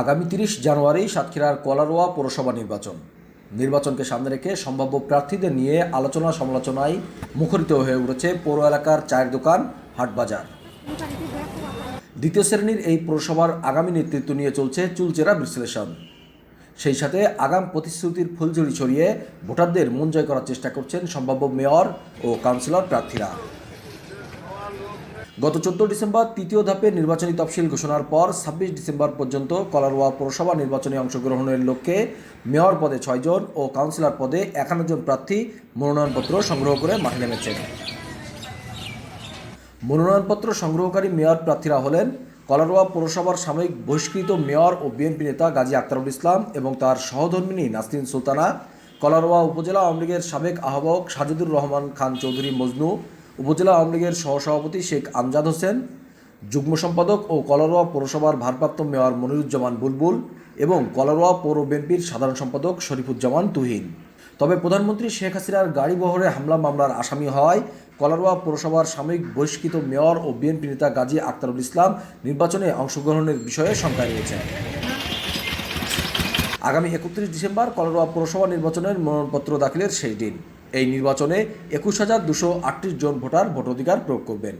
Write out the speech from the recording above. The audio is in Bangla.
আগামী তিরিশ জানুয়ারি সাতক্ষীরার কলারোয়া পৌরসভা নির্বাচন। নির্বাচনকে সামনে রেখে সম্ভাব্য প্রার্থীদের নিয়ে আলোচনা সমালোচনায় মুখরিত হয়ে উঠেছে পৌর এলাকার চায়ের দোকান হাটবাজার দ্বিতীয় শ্রেণির এই পৌরসভার আগামী নেতৃত্ব নিয়ে চলছে চুলচেরা বিশ্লেষণ। সেই সাথে আগাম প্রতিশ্রুতির ফুলঝুরি ছড়িয়ে ভোটারদের মন জয় করার চেষ্টা করছেন সম্ভাব্য মেয়র ও কাউন্সিলর প্রার্থীরা। গত চোদ্দ ডিসেম্বর তৃতীয় ধাপের নির্বাচনী তফসিল ঘোষণার পর ছাব্বিশ ডিসেম্বর পর্যন্ত কলারোয়া পৌরসভা নির্বাচনে অংশগ্রহণের লক্ষ্যে মেয়র পদে ছয়জন ও কাউন্সিলর পদে একান্ন জন প্রার্থী মনোনয়নপত্র সংগ্রহ করে মাঠে নেমেছেন। মনোনয়নপত্র সংগ্রহকারী মেয়র প্রার্থীরা হলেন কলারোয়া পৌরসভার সাময়িক বহিষ্কৃত মেয়র ও বিএনপি নেতা গাজী আক্তারুল ইসলাম এবং তার সহধর্মিনী নাসরিন সুলতানা, কলারোয়া উপজেলা আওয়ামী লীগের সাবেক আহ্বায়ক সাজিদুর রহমান খান চৌধুরী মজনু উপজেলা আওয়ামী লীগের সহসভাপতি শেখ আমজাদ হোসেন, যুগ্ম সম্পাদক ও কলারোয়া পৌরসভার ভারপ্রাপ্ত মেয়র মনিরুজ্জামান বুলবুল এবং কলারোয়া পৌর বিএনপির সাধারণ সম্পাদক শরীফুজ্জামান তুহিন। তবে প্রধানমন্ত্রী শেখ হাসিনার গাড়ি বহরে হামলা মামলার আসামি হওয়ায় কলারোয়া পৌরসভার সাময়িক বহিষ্কৃত মেয়র ও বিএনপি নেতা গাজী আক্তারুল ইসলাম নির্বাচনে অংশগ্রহণের বিষয়ে শঙ্কায় রয়েছেন। আগামী একত্রিশ ডিসেম্বর কলারোয়া পৌরসভা নির্বাচনের মনোনয়নপত্র দাখিলের শেষ দিন। এই নির্বাচনে একুশ হাজার দুশো আটত্রিশ জন ভোটার ভোটাধিকার প্রয়োগ করবেন।